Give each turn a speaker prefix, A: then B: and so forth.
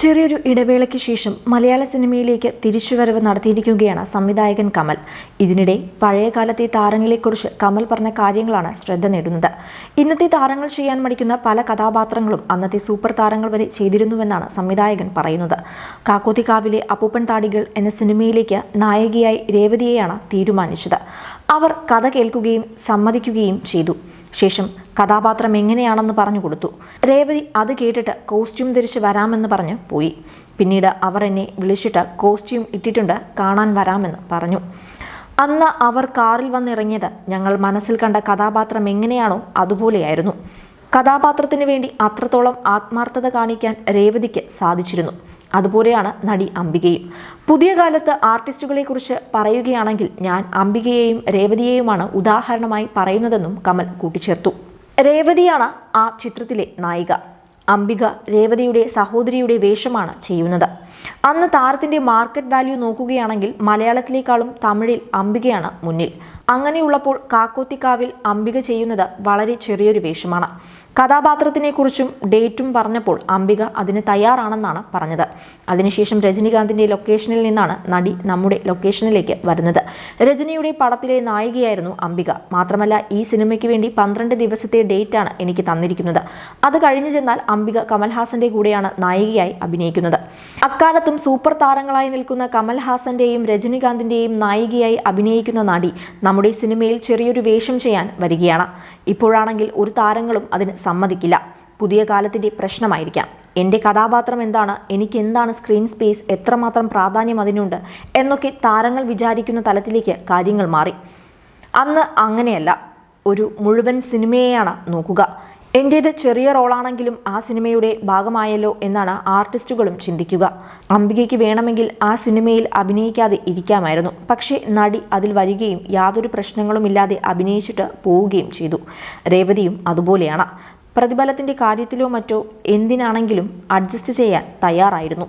A: ചെറിയൊരു ഇടവേളയ്ക്ക് ശേഷം മലയാള സിനിമയിലേക്ക് തിരിച്ചുവരവ് നടത്തിയിരിക്കുകയാണ് സംവിധായകൻ കമൽ. ഇതിനിടെ പഴയകാലത്തെ താരങ്ങളെക്കുറിച്ച് കമൽ പറഞ്ഞ കാര്യങ്ങളാണ് ശ്രദ്ധ നേടുന്നത്. ഇന്നത്തെ താരങ്ങൾ ചെയ്യാൻ മടിക്കുന്ന പല കഥാപാത്രങ്ങളും അന്നത്തെ സൂപ്പർ താരങ്ങൾ വരെ ചെയ്തിരുന്നുവെന്നാണ് സംവിധായകൻ പറയുന്നത്. കാക്കോത്തിക്കാവിലെ അപ്പൂപ്പൻ താടികൾ എന്ന സിനിമയിലേക്ക് നായികയായി രേവതിയെയാണ് തീരുമാനിച്ചത്. അവർ കഥ കേൾക്കുകയും സമ്മതിക്കുകയും ചെയ്തു. ശേഷം കഥാപാത്രം എങ്ങനെയാണെന്ന് പറഞ്ഞു കൊടുത്തു. രേവതി അത് കേട്ടിട്ട് കോസ്റ്റ്യൂം ധരിച്ച് വരാമെന്ന് പറഞ്ഞ് പോയി. പിന്നീട് അവർ എന്നെ വിളിച്ചിട്ട് കോസ്റ്റ്യൂം ഇട്ടിട്ടുണ്ട് കാണാൻ വരാമെന്ന് പറഞ്ഞു. അന്ന് അവർ കാറിൽ വന്നിറങ്ങിയത് ഞങ്ങൾ മനസ്സിൽ കണ്ട കഥാപാത്രം എങ്ങനെയാണോ അതുപോലെയായിരുന്നു. കഥാപാത്രത്തിന് വേണ്ടി അത്രത്തോളം ആത്മാർത്ഥത കാണിക്കാൻ രേവതിക്ക് സാധിച്ചിരുന്നു. അതുപോലെയാണ് നടി അംബികയും. പുതിയ കാലത്ത് ആർട്ടിസ്റ്റുകളെക്കുറിച്ച് പറയുകയാണെങ്കിൽ ഞാൻ അംബികയെയും രേവതിയെയുമാണ് ഉദാഹരണമായി പറയുന്നതെന്നും കമൽ കൂട്ടിച്ചേർത്തു. രേവതിയാണ് ആ ചിത്രത്തിലെ നായിക. അംബിക രേവതിയുടെ സഹോദരിയുടെ വേഷമാണ് ചെയ്യുന്നത്. അന്ന് താരത്തിന്റെ മാർക്കറ്റ് വാല്യൂ നോക്കുകയാണെങ്കിൽ മലയാളത്തിലേക്കാളും തമിഴിൽ അംബികയാണ് മുന്നിൽ. അങ്ങനെയുള്ളപ്പോൾ കാക്കോത്തിക്കാവിൽ അംബിക ചെയ്യുന്നത് വളരെ ചെറിയൊരു വേഷമാണ്. കഥാപാത്രത്തിനെക്കുറിച്ചും ഡേറ്റും പറഞ്ഞപ്പോൾ അംബിക അതിന് തയ്യാറാണെന്നാണ് പറഞ്ഞത്. അതിനുശേഷം രജനികാന്തിന്റെ ലൊക്കേഷനിൽ നിന്നാണ് നടി നമ്മുടെ ലൊക്കേഷനിലേക്ക് വരുന്നത്. രജനിയുടെ പടത്തിലെ നായികയായിരുന്നു അംബിക. മാത്രമല്ല ഈ സിനിമയ്ക്ക് വേണ്ടി പന്ത്രണ്ട് ദിവസത്തെ ഡേറ്റാണ് എനിക്ക് തന്നിരിക്കുന്നത്. അത് കഴിഞ്ഞു ചെന്നാൽ അംബിക കമൽഹാസന്റെ കൂടെയാണ് നായികയായി അഭിനയിക്കുന്നത്. അക്കാലത്തും സൂപ്പർ താരങ്ങളായി നിൽക്കുന്ന കമൽഹാസന്റെയും രജനികാന്തിന്റെയും നായികയായി അഭിനയിക്കുന്ന നടി സിനിമയിൽ ചെറിയൊരു വേഷം ചെയ്യാൻ വരികയാണ്. ഇപ്പോഴാണെങ്കിൽ ഒരു താരങ്ങളും അതിന് സമ്മതിക്കില്ല. പുതിയ കാലത്തിന്റെ പ്രശ്നമായിരിക്കാം. എന്റെ കഥാപാത്രം എന്താണ്? എനിക്ക് എന്താണ് സ്ക്രീൻ സ്പേസ് എത്രമാത്രം പ്രാധാന്യം അതിനുണ്ട്? എന്നൊക്കെ താരങ്ങൾ വിചാരിക്കുന്ന തലത്തിലേക്ക് കാര്യങ്ങൾ മാറി. അന്ന് അങ്ങനെയല്ല. ഒരു മുഴുവൻ സിനിമയെയാണ് നോക്കുക. എന്റേത് ചെറിയ റോളാണെങ്കിലും ആ സിനിമയുടെ ഭാഗമായല്ലോ എന്നാണ് ആർട്ടിസ്റ്റുകളും ചിന്തിക്കുക. അംബികയ്ക്ക് വേണമെങ്കിൽ ആ സിനിമയിൽ അഭിനയിക്കാതെ ഇരിക്കാമായിരുന്നു. പക്ഷേ നടി അതിൽ വരികയും യാതൊരു പ്രശ്നങ്ങളുമില്ലാതെ അഭിനയിച്ചിട്ട് പോവുകയും ചെയ്തു. രേവതിയും അതുപോലെയാണ്. പ്രതിഫലത്തിന്റെ കാര്യത്തിലോ മറ്റോ എന്തിനാണെങ്കിലും അഡ്ജസ്റ്റ് ചെയ്യാൻ തയ്യാറായിരുന്നു.